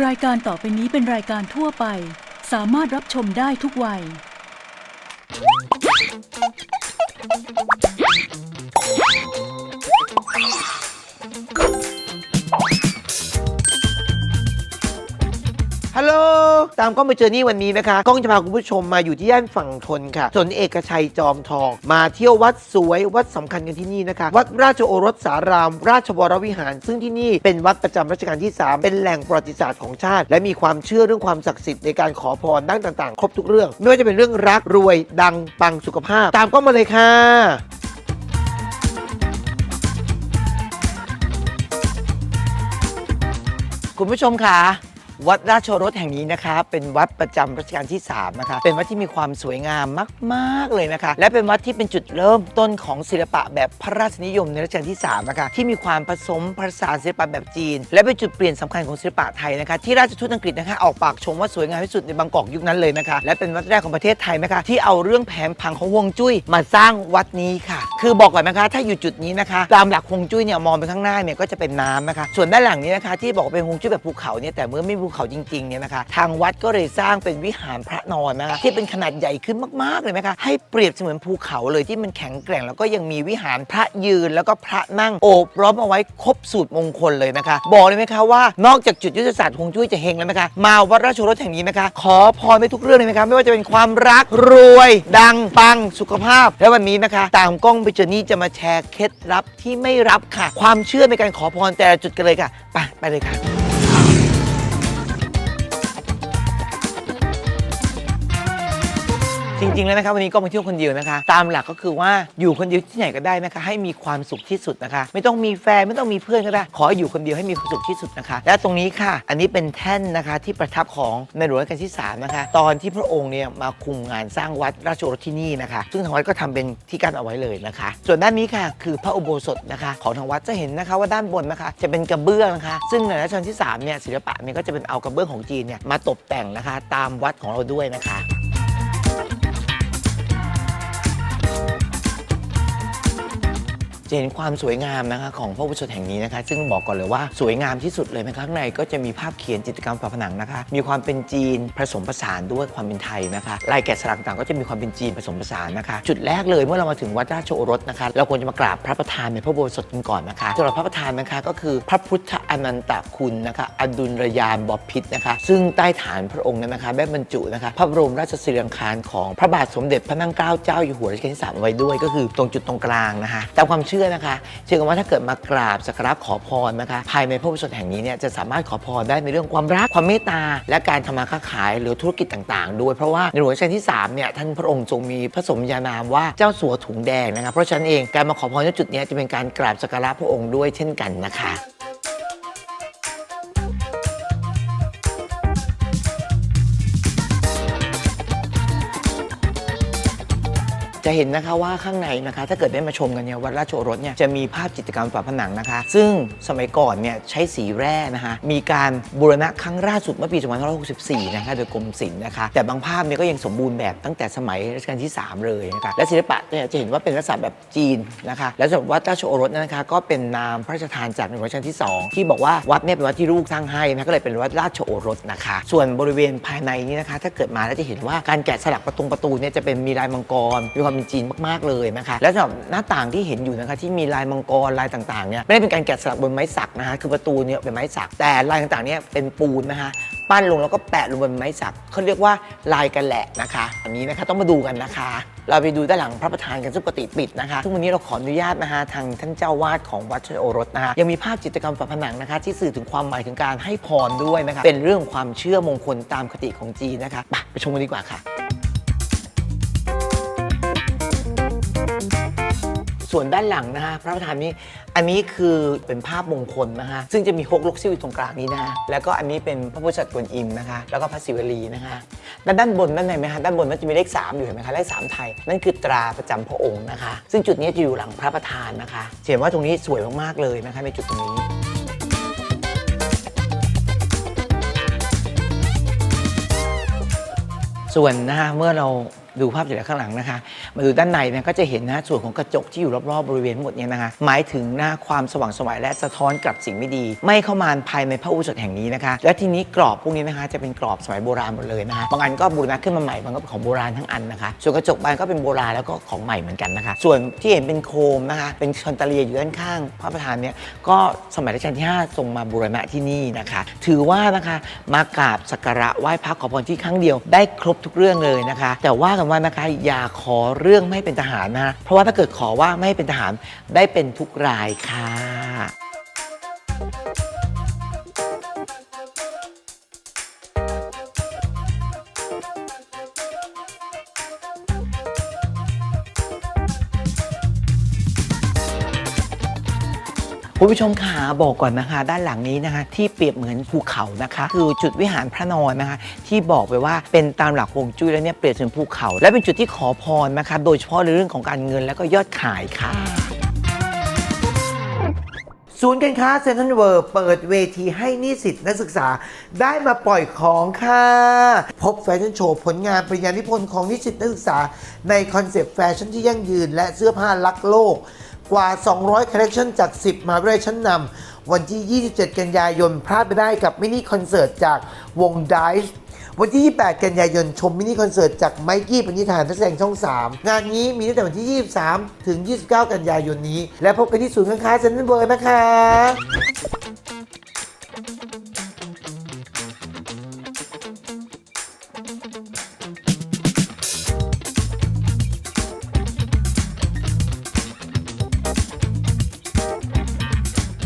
รายการต่อไปนี้เป็นรายการทั่วไป สามารถรับชมได้ทุกวัย ฮัลโหล ตามกล้องไปเจอนี่วันนี้นะคะกล้องจะพาคุณผู้ชมมาอยู่ที่ย่านฝั่งทนค่ะถนนเอกชัยจอมทอง มาเที่ยววัดสวยวัดสำคัญกันที่นี่นะคะ วัดราชโอรสสาราม ราชวรวิหาร ซึ่งที่นี่เป็นวัดประจำรัชกาลที่ 3 เป็นแหล่งประวัติศาสตร์ของชาติ และมีความเชื่อเรื่องความศักดิ์สิทธิ์ในการขอพรด้านต่างๆ ครบทุกเรื่อง ไม่ว่าจะเป็นเรื่องรักรวยดังปังสุขภาพ ตามกล้องมาเลยค่ะคุณผู้ชมคะ วัดราชโอรสแห่งนี้นะคะ เป็นวัดประจำรัชกาลที่3นะคะ เป็นวัดที่มีความสวยงามมากๆเลยนะคะ และเป็นวัดที่เป็นจุดเริ่มต้นของศิลปะแบบพระราชนิยมในรัชกาลที่3นะคะที่มีความผสมผสานศิลปะแบบจีน และเป็นจุดเปลี่ยนสำคัญของศิลปะไทยนะคะที่ราชทูตอังกฤษนะคะออกปากชมว่าสวยงามที่สุดในบางกอกยุคนั้นเลยนะคะและเป็นวัดแรกของประเทศไทยนะคะที่เอาเรื่องแผนผังของฮวงจุ้ยมาสร้างวัดนี้ค่ะ คือบอกก่อนนะคะถ้าอยู่จุดนี้นะคะตามหลักฮวงจุ้ยเนี่ยมองไปข้างหน้าเนี่ยก็จะเป็นน้ำนะคะส่วนด้านหลังนี้นะคะที่บอกว่าเป็นฮวงจุ้ยแบบภูเขาเนี่ยแต่เมื่อไม่ภูเขาจริงๆเนี่ยนะคะ ทางวัดก็เลยสร้างเป็นวิหารพระนอนนะคะที่เป็นขนาดใหญ่ขึ้นมากๆเลยนะคะให้เปรียบเสมือนภูเขาเลยที่มันแข็งแกร่ง แล้วก็ยังมีวิหารพระยืนแล้วก็พระนั่งโอบล้อมเอาไว้ครบสูตรมงคลเลยนะคะ บอกเลยไหมคะว่านอกจากจุดยุทธศาสตร์ฮวงจุ้ยจะเฮงแล้วนะคะ มาวัดราชโรสแห่งนี้นะคะ ขอพรได้ทุกเรื่องเลยนะคะไม่ว่าจะเป็นความรักรวย ดังปังสุขภาพ และวันนี้นะคะ ตามกล้องไปเจอนี่จะมาแชร์เคล็ดลับที่ไม่รับค่ะ ความเชื่อในการขอพรแต่ละจุดกันเลยค่ะไปไปเลยค่ะ จริงๆแล้วนะคะวันนี้ก็มาเที่ยวคนเดียวนะคะ ตามหลักก็คือว่าอยู่คนเดียวที่ไหนก็ได้นะคะ ให้มีความสุขที่สุดนะคะ ไม่ต้องมีแฟนไม่ต้องมีเพื่อนก็ได้ ขอให้อยู่คนเดียวให้มีความสุขที่สุดนะคะ และตรงนี้ค่ะ อันนี้เป็นแท่นนะคะที่ประทับของในหลวงรัชกาลที่3นะคะ ตอนที่พระองค์เนี่ยมาคุมงานสร้างวัดราชโอรสที่นี่นะคะ ซึ่งทางวัดก็ทำเป็นที่กั้นเอาไว้เลยนะคะ ส่วนด้านนี้ค่ะคือพระอุโบสถนะคะ ของทางวัดจะเห็นนะคะว่าด้านบนนะคะ จะเป็นกระเบื้องนะคะ ซึ่งในรัชกาลที่3เนี่ยศิลปะเนี่ยก็จะเป็นเอากระเบื้องของจีนเนี่ยมาตกแต่งนะคะ ตามวัดของเราด้วยนะคะ จะเห็นความสวยงามนะคะของพระอุโบสถแห่งนี้นะคะ ซึ่งบอกก่อนเลยว่าสวยงามที่สุดเลยนะคะข้างในก็จะมีภาพเขียนจิตรกรรมฝาผนังนะคะ มีความเป็นจีนผสมผสานด้วยความเป็นไทยนะคะลายแกะสลักต่างก็จะมีความเป็นจีนผสมผสานนะคะ จุดแรกเลยเมื่อเรามาถึงวัดราชโอรสนะคะเราควรจะมากราบพระประธานในพระอุโบสถกันก่อนนะคะสำหรับพระประธานนะคะก็คือพระพุทธอนันตคุณนะคะอดุลยานบพิตรนะคะ ซึ่งใต้ฐานพระองค์นั้นนะคะได้บรรจุนะคะพระบรมราชสิริลังคารของพระบาทสมเด็จพระนั่งเกล้าเจ้าอยู่หัวรัชกาลที่สามไว้ด้วย ก็คือตรงจุดตรงกลางนะคะตามความเชื่อนะคะเชื่อกันว่าถ้าเกิดมากราบสักการะขอพรนะคะ ภายในพระอุโบสถแห่งนี้เนี่ยจะสามารถขอพรได้ในเรื่องความรักความเมตตา และการทำมาค้าขายหรือธุรกิจต่างๆด้วยเพราะว่าในหลวงรัชกาลที่3เนี่ยท่านพระองค์ทรงมีพระสมญานามว่าเจ้าสัวถุงแดงนะคะเพราะฉะนั้นเองการมาขอพรณจุดนี้จะเป็นการกราบสักการะพระองค์ด้วยเช่นกันนะคะ จะเห็นนะคะว่าข้างในนะคะ ถ้าเกิดได้มาชมกันเนี่ยวัดราชโอรสเนี่ยจะมีภาพจิตรกรรมฝาผนังนะคะ ซึ่งสมัยก่อนเนี่ยใช้สีแร่นะคะมีการบูรณะครั้งล่าสุดเมื่อปี2564 นะคะโดยกรมศิลป์นะคะแต่บางภาพเนี่ยก็ยังสมบูรณ์แบบตั้งแต่สมัยรัชกาลที่ 3 เลยนะคะและศิลปะเนี่ยจะเห็นว่าเป็นลักษณะแบบจีนนะคะและสำหรับวัดราชโอรสนะคะก็เป็นนามพระราชทานจากในรัชกาลที่ 2 ที่บอกว่าวัดเนี่ยเป็นวัดที่ลูกสร้างให้นะก็เลยเป็นวัดราชโอรสนะคะ ส่วนบริเวณภายในนี้นะคะ ถ้าเกิดมาแล้วจะเห็นว่าการแกะสลักประตูประตูเนี่ยจะเป็นมีลายมังกรมีความเป็นจีนมากๆเลยนะคะและสำหรับหน้าต่างที่เห็นอยู่นะคะที่มีลายมังกรลายต่างๆเนี่ยไม่ได้เป็นการแกะสลักบนไม้สักนะคะคือประตูเนี่ยเป็นไม้สัก แต่ลายต่างๆเนี่ยเป็นปูนนะคะปั้นลงแล้วก็แปะลงบนไม้สักเขาเรียกว่าลายกระแหละนะคะอันนี้นะคะต้องมาดูกันนะคะ เราไปดูด้านหลังพระประธานกันซึ่งปกติปิดนะคะซึ่งวันนี้เราขออนุญาตนะคะทางท่านเจ้าวาดของวัดชโอรสนะคะยังมีภาพจิตรกรรมฝาผนังนะคะ ที่สื่อถึงความหมายถึงการให้พรด้วยนะคะเป็นเรื่องความเชื่อมงคลตามคติของจีนนะคะไปชมกันดีกว่าค่ะ ส่วนด้านหลังนะคะพระประธานนี้อันนี้คือเป็นภาพมงคลนะคะซึ่งจะมีฮกลกซิ่วอยู่ตรงกลางนี้นะคะแล้วก็อันนี้เป็นพระพุทธสัตว์กวนอิมนะคะ แล้วก็พระศิวลีนะคะด้านด้านบนด้านในไหมคะด้านบนมันจะมีเลข 3 อยู่เห็นไหมคะเลข3ไทยนั่นคือตราประจำพระองค์นะคะ ซึ่งจุดนี้จะอยู่หลังพระประธานนะคะจะเห็นว่าตรงนี้สวยมากๆเลยนะคะในจุดตรงนี้ส่วนนะคะเมื่อเรา ดูภาพจากข้างหลังนะคะ มาดูด้านในเนี่ยก็จะเห็นนะส่วนของกระจกที่อยู่รอบๆบริเวณหมดเนี่ยนะคะ หมายถึงหน้าความสว่างสวยและสะท้อนกลับสิ่งไม่ดี ไม่เข้ามาภายในพระอุโบสถแห่งนี้นะคะ และทีนี้กรอบพวกนี้นะคะจะเป็นกรอบสมัยโบราณหมดเลยนะคะบางอันก็บูรณะขึ้นมาใหม่บางก็เป็นของโบราณทั้งอันนะคะ ส่วนกระจกบานก็เป็นโบราณแล้วก็ของใหม่เหมือนกันนะคะ ส่วนที่เห็นเป็นโคมนะคะ เป็นชอนตาเลียอยู่ด้านข้าง พระประธานเนี่ยก็สมัยรัชกาลที่5ทรงมาบูรณะที่นี่นะคะ ถือว่านะคะมากราบสักการะไหว้พระขอพรที่ครั้งเดียวได้ครบทุกเรื่องเลยนะคะ แต่ว่ากันว่านะคะ อย่าขอเรื่องไม่เป็นทหารนะเพราะว่าถ้าเกิดขอว่าไม่เป็นทหารได้เป็นทุกรายค่ะ คุณผู้ชมขาบอกก่อนนะคะ ด้านหลังนี้นะคะ ที่เปรียบเหมือนภูเขานะคะ คือจุดวิหารพระนอนนะคะ ที่บอกไปว่าเป็นตามหลักฮวงจุ้ยแล้วเนี่ยเปรียบเสมือนภูเขา และเป็นจุดที่ขอพรนะคะ โดยเฉพาะในเรื่องของการเงินและก็ยอดขายค่ะศูนย์การค้าเซ็นทรัลเวิร์เปิดเวทีให้นิสิตนักศึกษาได้มาปล่อยของค่ะ พบแฟชั่นโชว์ผลงานปริญญานิพนธ์ของนิสิตนักศึกษา ในคอนเซปต์แฟชั่นที่ยั่งยืนและเสื้อผ้ารักโลก กว่า 200 คอลเลคชันจาก 10 มาวิทยาลัยชั้นนำวันที่ 27 กันยายนพลาดไปได้กับมินิคอนเสิร์ตจากวง Dice วันที่ 28 กันยายน ชมมินิคอนเสิร์ตจากไมกี้ปณิธานทัศแสดงช่อง 3 งานนี้มีตั้งแต่วันที่ 23 ถึง 29 กันยายนนี้ และพบกันที่ศูนย์การค้าเซ็นทรัลเวิร์นะคะ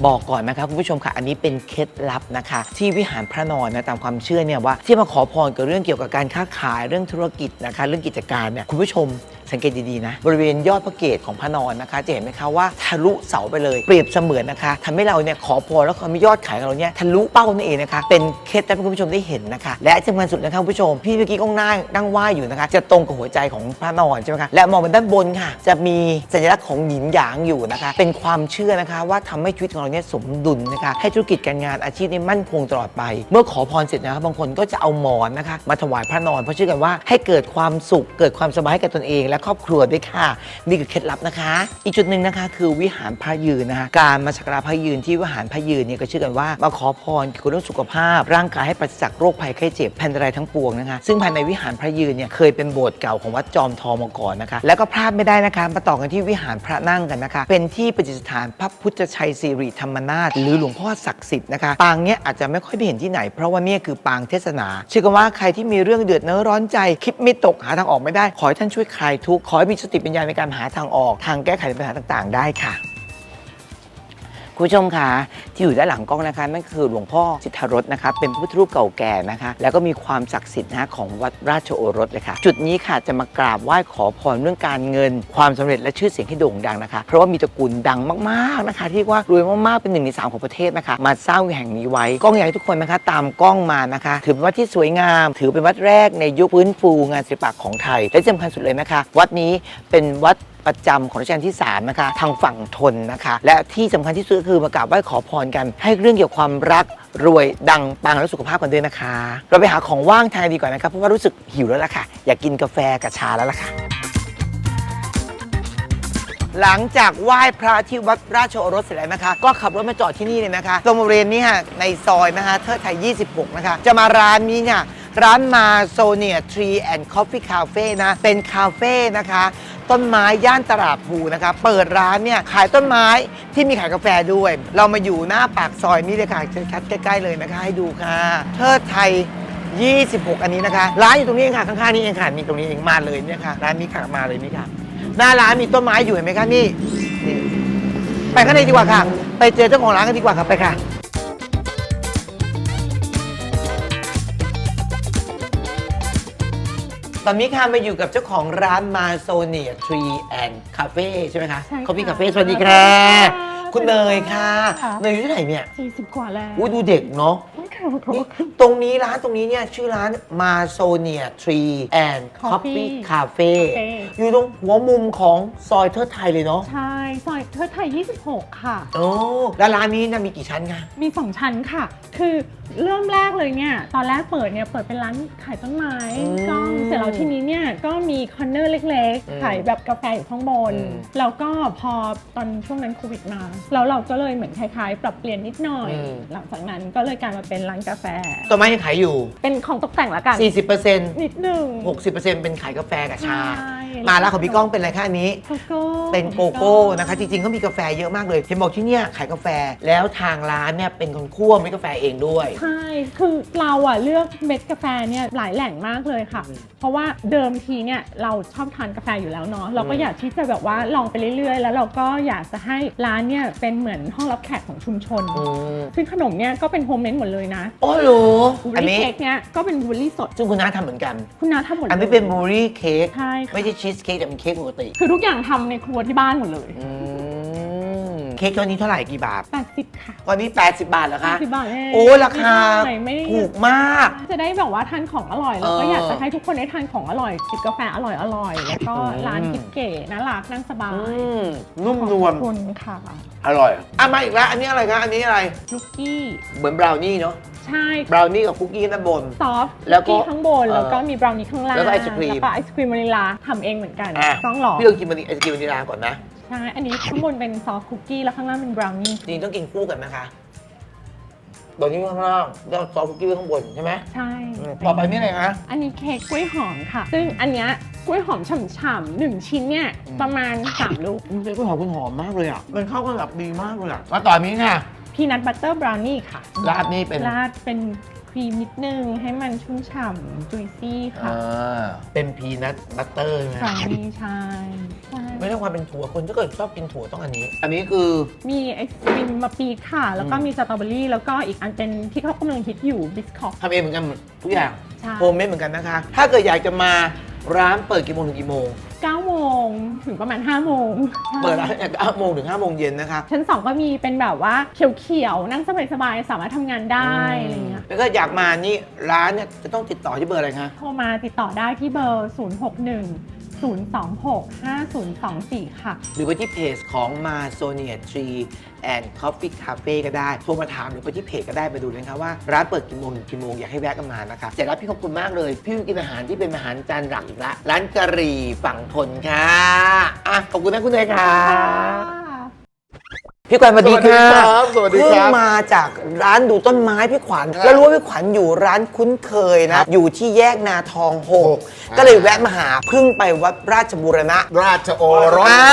บอกก่อนนะคะคุณผู้ชมค่ะอันนี้เป็นเคล็ดลับนะคะ ที่วิหารพระนอนนะตามความเชื่อเนี่ยว่าที่มาขอพรกับเรื่องเกี่ยวกับการค้าขายเรื่องธุรกิจนะคะ เรื่องกิจการเนี่ยคุณผู้ชมสังเกตดีๆนะบริเวณยอดพระเกศของพระนอนนะคะ จะเห็นไหมคะว่าทะลุเสาไปเลยเปรียบเสมือนนะคะทำให้เราเนี่ยขอพรแล้วก็มียอดขายของเราเนี่ยทะลุเป้านั่นเองนะคะ เป็นเคล็ดลับให้คุณผู้ชมได้เห็นนะคะ และที่สำคัญสุดนะคะคุณผู้ชมพี่เมื่อกี้ก้องหน้านั่งไหว้อยู่นะคะ จะตรงกับหัวใจของพระนอนใช่ไหมคะและมองไปด้านบนค่ะ จะมีสัญลักษณ์ของหยินหยางอยู่นะคะ เป็นความเชื่อนะคะว่าทำให้ชีวิตของเราเนี่ยสมดุลนะคะให้ธุรกิจการงานอาชีพนี่มั่นคงตลอดไป เมื่อขอพรเสร็จนะคะบบางคนก็จะเอาหมอนนะคะมาถวายพระนอน เพราะเชื่อกันว่าให้เกิดความสุขเกิดความสบายให้กับตนเอง และครอบครัวด้วยค่ะนี่คือเคล็ดลับนะคะ อีกจุดหนึ่งนะคะ คือวิหารพระยืนนะคะการมาสักการะพระยืนที่วิหารพระยืนเนี่ยก็เชื่อกันว่ามาขอพรเกี่ยวกับเรื่องสุขภาพ ร่างกายให้ปราศจากโรคภัยไข้เจ็บแผ่นไรทั้งปวงนะคะซึ่งภายในวิหารพระยืนเนี่ยเคยเป็นโบสถ์เก่าของวัดจอมทองมาก่อนนะคะแล้วก็พลาดไม่ได้นะคะมาต่อกันที่วิหารพระนั่งกันนะคะ เป็นที่ประดิษฐานพระพุทธชัยสิริธรรมนาถหรือหลวงพ่อศักดิ์สิทธิ์นะคะปางเนี้ยอาจจะไม่ค่อยได้เห็นที่ไหน เพราะว่าเนี่ยคือปางเทศนา เชื่อกันว่าใครที่มีเรื่องเดือดเนื้อร้อนใจคิดไม่ตกหาทางออกไม่ได้ ขอให้ท่านช่วยคลายทุกข์ขอให้มีสติปัญญาในการหาทางออก ทางแก้ไขปัญหาต่าง ๆ ได้ค่ะ คุณผู้ชมคะที่อยู่ด้านหลังกล้องนะคะนั่นคือหลวงพ่อสิทธารสนะคะ เป็นพระพุทธรูปเก่าแก่นะคะ แล้วก็มีความศักดิ์สิทธิ์นะของวัดราชโอรสเลยค่ะ จุดนี้ค่ะจะมากราบไหว้ขอพรเรื่องการเงิน ความสำเร็จและชื่อเสียงที่โด่งดังนะคะ เพราะว่ามีตระกูลดังมากๆนะคะที่ว่ารวยมากๆเป็นหนึ่งในสามของประเทศนะคะ มาสร้างแห่งนี้ไว้กล้องอยากให้ทุกคนนะคะตามกล้องมานะคะ ถือเป็นวัดที่สวยงาม ถือเป็นวัดแรกในยุคฟื้นฟูงานศิลปะของไทย และสำคัญสุดเลยนะคะ วัดนี้เป็นวัด ประจำของรัชกาลที่ 3 นะคะ ทางฝั่งทนนะคะ และที่สำคัญที่สุดคือมากราบไหว้ขอพรกัน ให้เรื่องเกี่ยวกับความรักรวยดังปังและสุขภาพกันด้วยนะคะ เราไปหาของว่างทานดีกว่านะครับเพราะว่ารู้สึกหิวแล้วล่ะค่ะ อยากกินกาแฟกับชาแล้วล่ะค่ะ หลังจากไหว้พระที่วัดราชโอรสเสร็จแล้วนะคะ ก็ขับรถมาจอดที่นี่เลยนะคะตรงบริเวณนี้ค่ะในซอยนะคะเทิดไทย 26 นะคะ จะมาร้านนี้เนี่ยร้านมาโซเนียทรีแอนด์คอฟฟี่คาเฟ่นะ เป็นคาเฟ่นะคะ ต้นไม้ย่านตลาดภูนะคะเปิดร้านเนี่ยขายต้นไม้ที่มีขายกาแฟด้วย เรามาอยู่หน้าปากซอยนี้เลยค่ะชัดๆใกล้ ๆ เลยนะคะ ให้ดูค่ะเทิดไทย 26 อันนี้นะคะ ร้านอยู่ตรงนี้เองค่ะข้างๆนี้เองค่ะมีตรงนี้เองมาเลยเนี่ยค่ะร้านนี้ค่ะมาเลยนี่ค่ะ หน้าร้านมีต้นไม้อยู่เห็นไหมคะนี่นี่ไปข้างในดีกว่าค่ะ ไปเจอเจ้าของร้านกันดีกว่าครับไปค่ะ ตอนนี้ค่ะมาอยู่กับเจ้าของร้านมาโซเนียทรีแอนด์คาเฟ่ใช่ไหมคะใช่ค่ะ คอฟฟี่คาเฟ่สวัสดีค่ะ คุณเนยค่ะค่ะ เนยอายุเท่าไหร่เนี่ย40กว่าแล้วอุ้ยดูเด็กเนาะ อุ๊ยนี่ตรงนี้ร้านตรงนี้เนี่ยชื่อร้าน Masonia Tree and Coffee Coffee Cafe Cafe อยู่ตรงหัวมุมของซอยเทิดไทยเลยเนาะใช่ซอยเทิดไทย 26 ค่ะ โอ้แล้วร้านนี้นะมีกี่ชั้นคะมีสองชั้นค่ะ คือเริ่มแรกเลยเนี่ย ตอนแรกเปิดเนี่ยเปิดเป็นร้านขายต้นไม้อืมกล้องเสร็จแล้วทีนี้เนี่ยก็มีคอนเนอร์เล็กอืมๆขายแบบกาแฟอยู่ข้างบนอืมแล้วก็พอตอนช่วงนั้นโควิดมาแล้วเราก็เลยเหมือนคล้ายๆ ปรับเปลี่ยนนิดหน่อย อืม หลังจากนั้นก็เลยกลายมาเป็นร้านกาแฟต้นไม้ยังขายอยู่ เป็นของตกแต่งละกัน 40%นิดหนึ่ง 60%เป็นขายกาแฟกับชา ใช่ มาแล้วของพี่ก้องเป็นอะไรคะอันนี้ โกโก้เป็นโกโก้นะคะ จริงๆเขามีกาแฟเยอะมากเลยเห็นบอกที่เนี่ยขายกาแฟแล้วทางร้านเนี่ยเป็นคนคั่วเม็ดกาแฟเองด้วย ใช่ คือเราอะเลือกเม็ดกาแฟเนี่ยหลายแหล่งมากเลยค่ะ อืมเพราะว่าเดิมทีเนี่ยเราชอบทานกาแฟอยู่แล้วเนาะ เราก็อืม อยากที่จะแบบว่าลองไปเรื่อยๆ แล้วเราก็อยากจะให้ร้านเนี่ยเป็นเหมือนห้องรับแขกของชุมชน อืมซึ่งขนมเนี่ยก็เป็นโฮมเมดหมดเลยนะโอ้โหบูอันรี่นี้ เค้กเนี่ยก็เป็นบูรี่สดซึ่งคุณน้าทำเหมือนกัน คุณน้าทำหมดเลยอันนี้เป็นบลูรี่เค้กใช่ค่ะไม่ใช่ชีสเค้กแต่เป็นเค้กปกติคือทุกอย่างทำในครัวที่บ้านหมดเลย อืม เค้กตัวนี้เท่าไหร่กี่บาท80ค่ะตอนนี้ 80 บาทเหรอคะ80บาทเองโอ้ราคาไม่ได้ไม่ได้ถูกมาก จะได้แบบว่าทานของอร่อย แล้วก็เออออยากจะให้ทุกคนได้ทานของอร่อยจิบกาแฟอร่อยอร่อยแล้วก็อืมร้านกิ๊บเก๋น่ารักนั่งสบายอืมนุ่มนวล ขอบคุณค่ะอร่อยอะมาอีกแล้วอันนี้อะไรคะอันนี้อะไร ลูกกี้เหมือนบราวนี่เนาะ ใช่บราวนี่กับคุกกี้ด้านบน ซอฟต์แล้วก็กี้ข้างบนเออแล้วก็มีบราวนี่ข้างล่างแล้วก็ไอศกรีม แล้วก็ไอศครีมวานิลลาทำเองเหมือนกันอะต้องลองพี่ลองกินมันไอศกรีมวานิลลาก่อนนะ ใช่อันนี้ข้างบนเป็นซอฟต์คุกกี้แล้วข้างล่างเป็นบราวนี่จริงๆต้องกินคู่กันนะคะตอนนี้ข้างล่างแล้วซอสคุกกี้ไว้ข้างบนใช่ไหมใช่ อืมต่อไปนี่อะไรคะ อันนี้เค้กกล้วยหอมค่ะ ซึ่งอันเนี้ยกล้วยหอมฉ่ำๆหนึ่งชิ้นเนี่ยอืม ประมาณสามลูกมันเป็นกล้วยหอมคุณหอมมากเลยอะ มันเข้ากันแบบดีมากเลยอะมาต่อนี้ค่ะ พีนัทบัตเตอร์บราวนี่ค่ะราดนี่เป็นราดเป็นค รีมนิดนึงให้มันชุ่มฉ่ำจุยซี่ค่ะอ่าเป็นพีนัทบัตเตอร์ใช่ไหมบราวนี่ใช่ใช่ไม่ต้องความเป็นถั่วคนถ้าเกิดชอบกินถั่วต้องอันนี้ อันนี้คือ มีไอศครีมมาปีค่ะ แล้วก็อืมมีสตรอเบอรี่ แล้วก็อีกอันเป็นที่เขากำลังฮิตอยู่บิสคอต ทำเองเหมือนกันหมดทุกอย่างใช่ โฮมเมดเหมือนกันนะคะ ถ้าเกิดอยากจะมาร้านเปิดกี่โมงถึงกี่โมง9โม งถึงประมาณ5โมงเปิดร้านจาก9โมงถึง5โมงเย็นนะคะ ชั้น2ก็มีเป็นแบบว่าเขียวๆนั่งสบายๆสามารถทำงานได้อะไรเงี้ยแล้วก็อยากมานี่ร้านเนี่ยจะต้องติดต่อที่เบอร์อะไรคะ โทรมาติดต่อได้ที่เบอร์ 061 026 0265024 ค่ะ หรือไปที่เพจของ Masonia Tree and Coffee Cafe ก็ได้ โทรมาถามหรือไปที่เพจก็ได้ไปดูเลยนะคะว่า ร้านเปิดกี่โมงถึงกี่โมงอยากให้แวะกันมานะคะเสร็จแล้วพี่ขอบคุณมากเลย พี่กินอาหารที่เป็นอาหารจานหลักอีกละร้านกะหรี่ฝั่งทนค่ะอะขอบคุณนะคุณเนยค่ะ พี่กวนสวัสดีค่ะสวัสดีครับสวัสดีครับเพิ่งมาจากร้านดูต้นไม้พี่ขวัญแล้วรู้ว่าพี่ขวัญอยู่ร้านคุ้นเคยนะ อยู่ที่แยกนาทองหกอ่า ก็เลยแวะมาหาเพิ่งไปวัดราชบูรณะราชโอรส อ่า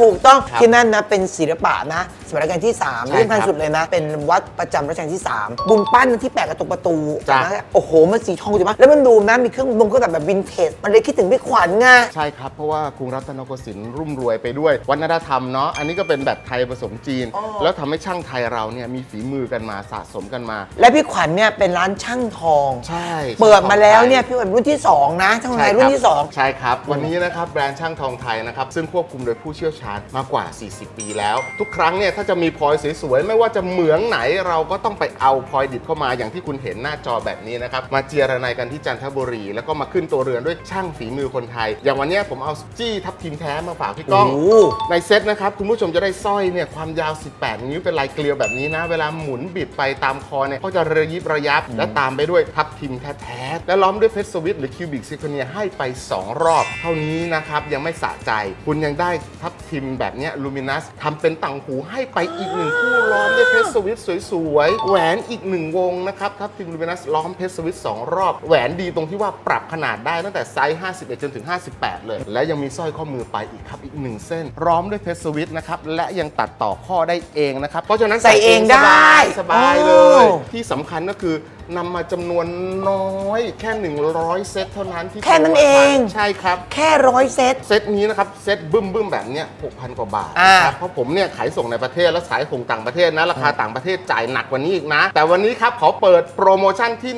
ถูกต้องครับที่นั่นนะเป็นศิลปะนะ สมัยรัชกาลที่3ใช่เรื่องพันครับสุดเลยนะ เป็นวัดประจำรัชกาลที่ 3 บุญปั้นที่แปะกับตรงประตูจ้ะ นะโอ้โห มันสีทองจังมากแล้วมันดูนะมีเครื่องดนก็แบบแบบวินเทจมันเลยคิดถึงพี่ขวัญไง ใช่ครับ เพราะว่ากรุงรัตนโกสินทร์รุ่มรวยไปด้วย วัฒนธรรมเนาะอันนี้ก็เป็นแบบไทยผสมจีน อ๋อ แล้วทำให้ช่างไทยเราเนี่ยมีฝีมือกันมาสะสมกันมา และพี่ขวัญเนี่ยเป็นร้านช่างทอง ใช่เปิดมาแล้วเนี่ยพี่ขวัญรุ่นที่สองนะช่างทองไทยรุ่นที่สอง ใช่ครับ วันนี้นะครับแบรนด์ช่างทองไทยนะครับ ซึ่งควบคุมโดยผู้เชี่ยวชาญมากกว่า 40 ปีแล้ว ทุกครั้งเนี่ยถ้าจะมีพลอยสวยๆไม่ว่าจะเหมืองไหนเราก็ต้องไปเอาพลอยดิบเข้ามาอย่างที่คุณเห็นหน้าจอแบบนี้นะครับมาเจียระไนกันที่จันทบุรี แล้วก็มาขึ้นตัวเรือนด้วยช่างฝีมือคนไทย อย่างวันเนี้ยผมเอาจี้ทับทิมแท้มาฝากพี่ก้องโอ้ในเซ็ตนะครับคุณผู้ชมจะได้สร้อยเนี่ยความยาว 18 นิ้วเป็นลายเกลียวแบบนี้นะ เวลาหมุนบิดไปตามคอเนี่ยก็จะระยิบระยับ และตามไปด้วยทับทิมแท้ๆและล้อมด้วยเพชรสวิตหรือคิวบิกซิโคเนียให้ไป 2 รอบ เท่านี้นะครับยังไม่สะใจ คุณยังได้ทับทิมแบบเนี้ลูมินัสทำเป็นต่างหูให้ไปอีกหนึ่งคู่ล้อมด้วยเพชรสวิตสวยๆ แหวนอีกหนึ่งวงนะครับทับทิมลูมินัสล้อมเพชรสวิตสองรอบ แหวนดีตรงที่ว่าปรับขนาดได้ตั้งแต่ไซส์ 51 จนถึง 58 เลย และยังมีสร้อยข้อมือไปอีกครับอีกหนึ่งเส้นล้อมด้วยเพชรสวิตนะครับและยังตัดต่อข้อได้เองนะครับเพราะฉะนั้นใส่เองได้สบายๆเลยโอ้ที่สำคัญก็คือนำมาจำนวนน้อยแค่ 100 เซตเท่านั้นที่แค่นั้นเอง ใช่ครับ แค่ร้อยเซต เซตนี้นะครับ เซตบึ้มบึ้มๆแบบเนี้ย6,000 กว่าบาทอ่า นะครับเพราะผมเนี่ยขายส่งในประเทศแล้วขายส่งต่างประเทศนะ ราคาต่างประเทศจ่ายหนักกว่านี้อีกนะ แต่วันนี้ครับขอเปิดโปรโมชั่นที่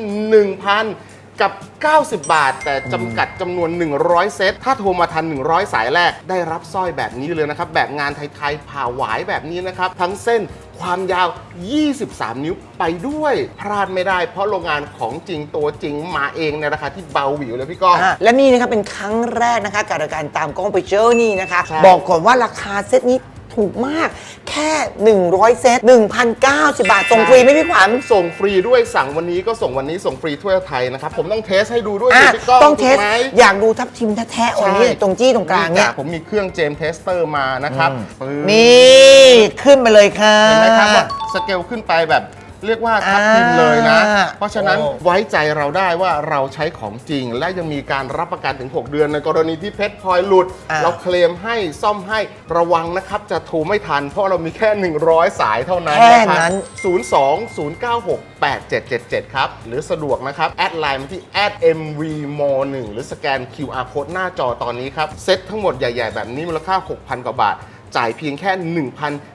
1,000 กับ 90 บาท แต่จำกัดจำนวน 100 เซต ถ้าโทรมาทัน 100 สายแรก ได้รับสร้อยแบบนี้เลยนะครับ แบบงานไทยๆผ่าหวายแบบนี้นะครับ ทั้งเส้นความยาว 23 นิ้วไปด้วย พลาดไม่ได้ เพราะโรงงานของจริงตัวจริงมาเองในราคาที่เบาหวิวเลยพี่ก้องอะและนี่นะครับเป็นครั้งแรกนะคะกับรายการตามกล้องไปเจอนี่นะคะใช่บอกก่อนว่าราคาเซตนี้ ถูกมาก แค่ 100 เซต1,090 บาท ส่งฟรีไหม่พี่ขวัญ ส่งฟรีด้วยสั่งวันนี้ก็ส่งวันนี้ส่งฟรีทั่วไทยนะครับ ผมต้องเทสให้ดูด้วยอะสิพี่ก้องต้องเทส ถูกไหม อยากดูทับทิมแท้ๆอันนี้ตรงจี้ตรงกลางเนี่ยจ้ะผมมีเครื่องเจมเทสเตอร์มานะครับปึ๊บนี่ ขึ้นมาเลยค่ะ เห็นไหมครับว่าสเกลขึ้นไปแบบ เรียกว่าทับทิมเลยนะ อ่าเพราะฉะนั้นโอ้ ไว้ใจเราได้ว่าเราใช้ของจริง และยังมีการรับประกันถึง 6 เดือนในกรณีที่เพชรพลอยหลุด อ่า เราเคลมให้ซ่อมให้ระวังนะครับ จะโทรไม่ทัน เพราะเรามีแค่ 100 สายเท่านั้น แค่นะคนั้รันบ02 096 8777 ครับ หรือสะดวกนะครับ แอดไลน์มาที่ @mvmo 1 หรือสแกน QR code หน้าจอตอนนี้ครับ เซ็ตทั้งหมดใหญ่ ๆ แบบนี้มูลค่า 6,000 กว่าบาท จ่ายเพียงแค่1,000กับ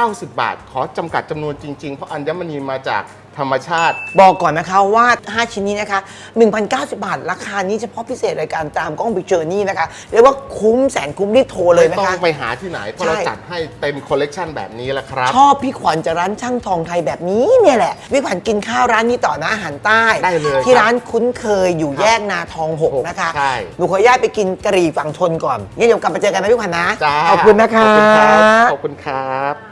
90 บาท ขอจำกัดจำนวนจริง ๆ เพราะอัญมณีมาจากธรรมชาติ บอกก่อนนะคะว่า 5 ชิ้นนี้นะคะ 1,090 บาท ราคานี้เฉพาะพิเศษรายการตามกล้องไปเจอนี่นะคะ เรียกว่าคุ้มแสนคุ้มรีบโทรเลยไม่นะต้องคะ ไปหาที่ไหน เพราะเราใช่ จัดให้เต็มคอลเลกชันแบบนี้แหละครับ ชอบพี่ขวัญจะร้านช่างทองไทยแบบนี้เนี่ยแหละ พี่ขวัญกินข้าวร้านนี้ต่อนะอาหารใต้ ได้เลยที่ครับร้านคุ้นเคยอยู่แยกนาทองหกนะคะใช่ หนูขออนุญาตไปกินกะหรี่ฝั่งทนก่อนงั้นเดี๋ยวกลับมาเจอกันนะพี่ขวัญนะ จ้าขอบคุณนะคะ ขอบคุณครับ ขอบคุณครับ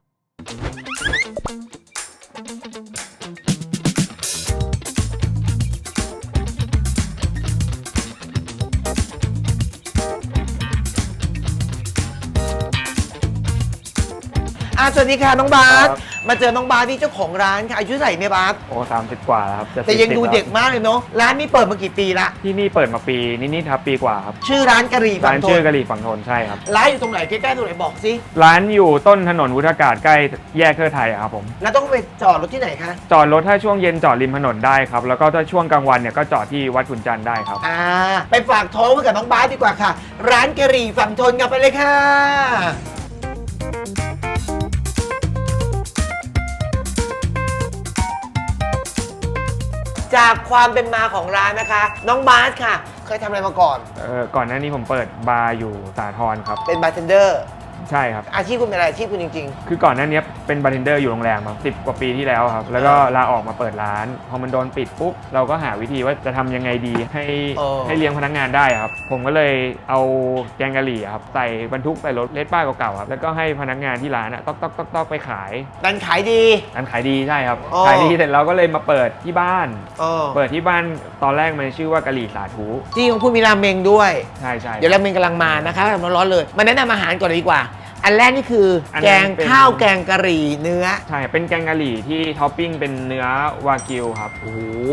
สวัสดีค่ะน้องบาสครับ มาเจอน้องบาสที่เจ้าของร้านค่ะอายุเท่าไหร่เนี่ยบาสโอ้สามสิบกว่าแล้วครับจะแต่ยัง40ดูแล้วเด็กมากเลยเนาะร้านนี้เปิดมากี่ปีละที่นี่เปิดมาปีนิดๆครับปีกว่าครับชื่อร้านกะหรี่ฝั่ร้างนทชื่อนกะหรี่ฝั่งทนใช่ครับ ร้านอยู่ตรงไหนใกล้ๆตรงไหนบอกสิร้านอยู่ต้นถนนวุฒากาศใกล้แยกเทอไทยอะครับผมแล้วต้องไปจอดรถที่ไหนคะจอดรถถ้าช่วงเย็นจอดริมถนนได้ครับแล้วก็ถ้าช่วงกลางวันเนี่ยก็จอดที่วัดขุนจันทร์ได้ครับ อ่าไปฝากท้องไว้กับน้องบาสดีกว่าค่ะ ร้านกะหรี่ฝั่งทนกันไปเลยค่ะ จากความเป็นมาของร้านนะคะ น้องบาสค่ะ เคยทำอะไรมาก่อน เออก่อนหน้านี้ผมเปิดบาร์อยู่สาทรครับ เป็นบาร์เทนเดอร์ ใช่ครับ อาชีพคุณเป็นอะไรอาชีพคุณจริง คือก่อนหน้านี้เป็นบาร์เทนเดอร์อยู่โรงแรมมาสิบกว่าปีที่แล้วครับ แล้วก็ลาออกมาเปิดร้าน พอมันโดนปิดปุ๊บ เราก็หาวิธีว่าจะทำยังไงดีให้เออ ให้เลี้ยงพนักงานได้ครับ ผมก็เลยเอาแกงกะหรี่อะครับใส่บรรทุกใส่รถเลดป้ายเก่าๆครับ แล้วก็ให้พนักงานที่ร้านอะต๊อกต๊อกต๊อกต๊อกไปขายๆ ดันขายดีอันขายดีใช่ครับ อ๋อ ขายดีเสร็จเราก็เลยมาเปิดที่บ้าน เออเปิดที่บ้านตอนแรกมันชื่อว่ากะหรี่สาธุที่ของคุณมีราเมงด้วย ใช่ใช่เดี๋ยวราเมงกำลังมานะคะทำร้อนๆเลย มาแนะนำอาหารก่อนเลยดีกว่า อันแรกนี่คืออนนั้นแกงเป็น ข้าวแกงกะหรี่เนื้อใช่เป็นแกงกะหรี่ที่ท็อปปิ้งเป็นเนื้อวากิวครับ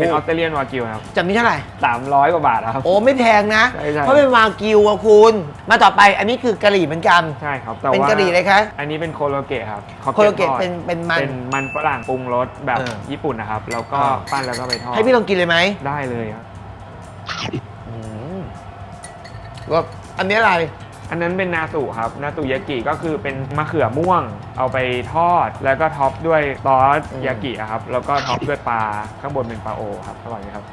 เป็นออสเตรเลียนวากิวครับจำนี้เท่าไหร่ 300กว่าบาทครับ โอ้ไม่แพงนะ ใช่ใช่ เพราะเป็นวากิวอะคุณ มาต่อไปอันนี้คือกะหรี่เหมือนกัน ใช่ครับแต่เป็นว่ากะหรี่เลยคะอันนี้เป็นโคโลเกะครับโคโลเกะทอดเป็นเป็นมันเป็นมันฝรั่งปรุงรสแบบเออญี่ปุ่นนะครับ แล้วก็อ่าปั้นแล้วก็ไปทอดให้พี่ลองกินเลยไหมได้เลยครับ ว่าอันนี้อะไร อันนั้นเป็นนาสุครับ นาสุยากิก็คือเป็นมะเขือม่วง เอาไปทอด แล้วก็ท็อปด้วยซอสอืมยากิอะครับ แล้วก็ท็อปด้วยปลา ข้างบนเป็นปลาโอครับ อร่อยไหมครับ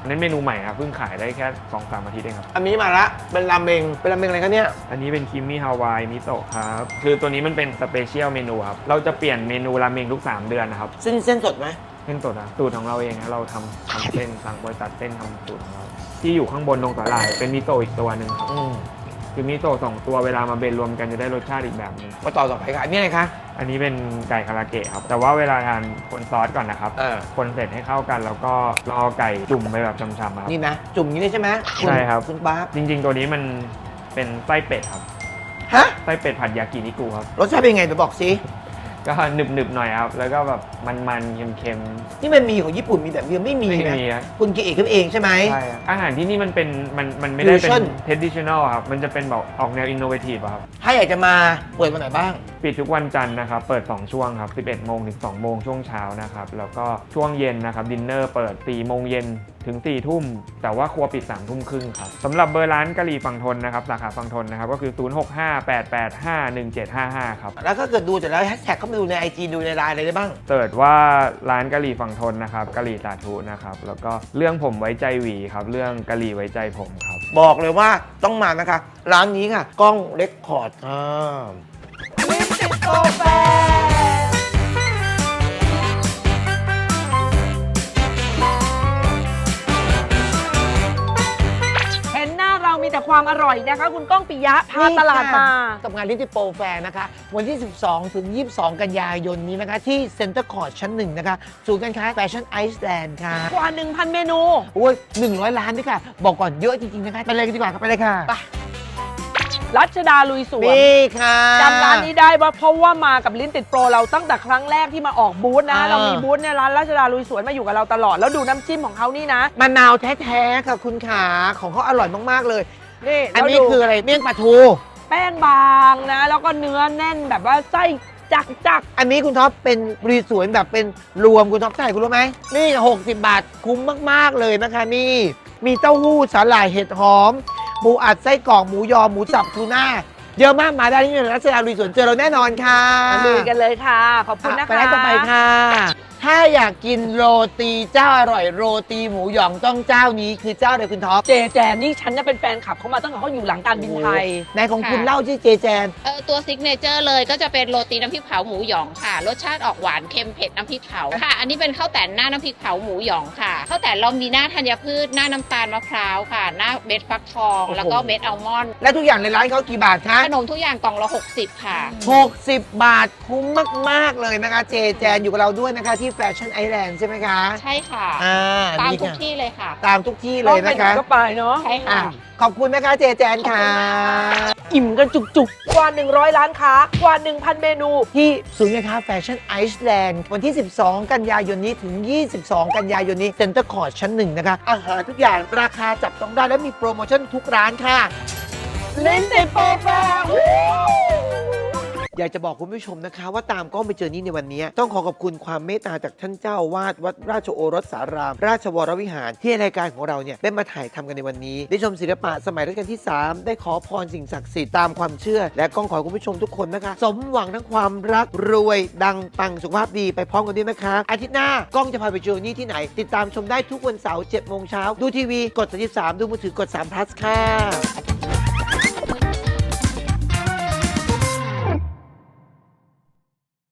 อันนั้นเมนูใหม่ครับ เพิ่งขายได้แค่2อสามอาทิตย์เองครับ อันนี้มาละ เป็นราเมง เป็นราเมงอะไรคะเนี่ย อันนี้เป็นคิมมี่ฮาวายมิโตะครับ คือตัวนี้มันเป็นสเปเชียลเมนูครับ เราจะเปลี่ยนเมนูราเมงทุก 3 เดือนนะครับ เส้นเส้นสดไหมเส้นสดอะสูตรของเราเองนะเราทำทำเส้นสั่งบริษัทเส้นทำสูตรของเรา ที่อยู่ข้างบนตรงสาหร่ายเป็นมิโตะอีกตัวหนึ่งครับ อืม คือมิโตะสองตัวเวลามาเบนรวมกันจะได้รสชาติอีกแบบหนึงมาต่อต่อไปค่ะอันนี้อะไรคะ อันนี้เป็นไก่คาราเกะครับ แต่ว่าเวลาทานคนซอสก่อนนะครับ เออ คนเสร็จให้เข้ากันแล้วก็รอไก่จุ่มไปแบบช้ำๆครับ นี่นะ จุ่มอย่างนี้เลยใช่ไหมณใช่ครับ คุณบาสจริง ๆ ตัวนี้มันเป็นไส้เป็ดครับฮะ ไส้เป็ดผัดยากินิกุครับรสชาติเป็นไงเดี๋ยวบอกสิ ก็หนึบๆหน่อยครับ แล้วก็แบบมันๆเค็มๆนี่มันมีของญี่ปุ่นมีแบบเดียวไม่มีไม่นะมีครับคุณกินเองขึ้นเองใช่ไหม ใช่ครับอาหารที่นี่มันเป็นมันมันไม่ได้เป็น Fusion traditional ครับ มันจะเป็นแบบออกแนว innovative อะครับ ถ้าอยากจะมาเปิดวันไหนบ้าง ปิดทุกวันจันทร์นะครับ เปิด 2 ช่วงครับ 11โมงถึง2โมงช่วงเช้านะครับ แล้วก็ช่วงเย็นนะครับดินเนอร์เปิด4โมงเย็น ถึง4ทุ่ม แต่ว่าครัวปิด3ทุ่มครึ่งครับสำหรับเบอร์ร้านกะหรี่ฝั่งทนนะครับ สาขาฝั่งทนนะครับ ก็คือ 0658851755 ครับ แล้วก็เกิดดูเสร็จแล้วแฮชแท็กเข้าไปดูในไอจีดูในไลน์อะไรได้บ้าง เสิร์ชว่าร้านกะหรี่ฝั่งทนนะครับกะหรี่สาธุนะครับ แล้วก็เรื่องผมไว้ใจหวีครับ เรื่องกะหรี่ไว้ใจผมครับ บอกเลยว่าต้องมานะคะ ร้านนี้ค่ะกล้องเรคคอร์ดอ่า ความอร่อยนะคะ คุณก้องปิยะพาตลาดมา กับงานลิติโปรแฟร์นะคะ วันที่ 12 ถึง 22 กันยายนนี้นะคะ ที่เซ็นเตอร์คอร์ดชั้นหนึ่งนะคะศูนย์การค้าแฟชั่นไอซ์แลนด์ค่ะกว่า 1,000 เมนูโอ้ย100 ล้านด้วยค่ะ บอกก่อนเยอะจริง ๆ นะคะ ไปเลยกันดีกว่าค่ะไปเลยค่ะไปรัชดาลุยสวนนี่ค่ะจำร้านนี้ได้ว่าเพราะว่ามากับลิ้นติดโปรเราตั้งแต่ครั้งแรกที่มาออกบูธนะอ่าเรามีบูธเนี่ยร้านรัชดาลุยสวนมาอยู่กับเราตลอดแล้วดูน้ำจิ้มของเขานี่นะมะนาวแท้ๆค่ะคุณขาของเขาอร่อยมากๆเลย นี่อันนี้แล้วดูคืออะไรเมี่ยงปลาทู แป้งบางนะ แล้วก็เนื้อแน่นแบบว่าไส้จักจักอันนี้คุณท็อปเป็นรีสวนแบบเป็นรวมคุณท็อปใส่คุณรู้ไหมนี่ 60 บาทคุ้มมาก ๆ เลยนะคะนี่ มีเต้าหู้สาหร่ายเห็ดหอม หมูอัดไส้กรอกหมูยอหมูสับทูน่าเยอะมากมาได้ที่รัชดารีสวนเจอเราแน่นอนค่ะๆลุยกันเลยค่ะ ขอบคุณนะคะไปร้านต่อไปค่ะ ถ้าอยากกินโรตีเจ้าอร่อยโรตีหมูหยองต้องเจ้านี้คือเจ้าเดียวคุณท็อปเจแจนนี่ฉันเนี่ยเป็นแฟนคลับเขามาตั้งแต่เขาอยู่หลังการบินไทย ในของคุณค่ะ เล่าที่เจแจน เออตัวซิกเนเจอร์เลยก็จะเป็นโรตีน้ำพริกเผาหมูหยองค่ะ รสชาติออกหวานเค็มเผ็ดน้ำพริกเผาค่ะ อันนี้เป็นข้าวแต่นหน้าน้ำพริกเผาหมูหยองค่ะข้าวแต่นเรามีหน้าธัญพืชหน้าน้ำตาลมะพร้าวค่ะ หน้าเม็ดฟักทองโอ้โหแล้วก็เม็ดอัลมอนด์และทุกอย่างในร้านเขากี่บาทคะ ขนมทุกอย่างกล่องละ60 ค่ะ 60 บาทคุ้มมาก ๆ เลยนะคะ เจแจนอยู่กับเราด้วยนะคะที่แฟชั่นไอแลนด์ใช่ไหมคะใช่ค่ะ อ่าตามนี่ทุกค่ะที่เลยค่ะ ตามทุกที่เลยนะคะ ก็ไปเนาะใช่อะ ค่ะ ขอบคุณนะคะเจแจนค่ะ อิ่มกันจุกๆกว่า 100ร้านค้ากว่า 1,000 เมนู ที่ศูนย์การค้าแฟชั่นไอซ์แลนด์วันที่ 12 กันยายนนี้ถึง 22 กันยายนนี้เซ็นเตอร์คอร์ดชั้นหนึ่งนะคะ อาหารทุกอย่างราคาจับต้องได้และมีโปรโมชั่นทุกร้านค่ะ เล่นติดโปรแฟร์ อยากจะบอกคุณผู้ชมนะคะ ว่าตามกล้องไปเจอนี่ในวันนี้ ต้องขอขอบคุณความเมตตาจากท่านเจ้าวาดวัดราชโอรสสาราม ราชวรวิหาร ที่รายการของเราเนี่ยได้มาถ่ายทำกันในวันนี้ ได้ชมศิลปะสมัยรัชกาลที่ 3 ได้ขอพรสิ่งศักดิ์สิทธิ์ตามความเชื่อ และก้องขอคุณผู้ชมทุกคนนะคะ สมหวังทั้งความรักรวย ดังปังสุขภาพดีไปพร้อมกันด้วยนะคะ อาทิตย์หน้ากล้องจะพาไปเจอนี่ที่ไหน ติดตามชมได้ทุกวันเสาร์7โมงเช้าดูทีวีกด33ดูมือถือกด3 plus ค่ะ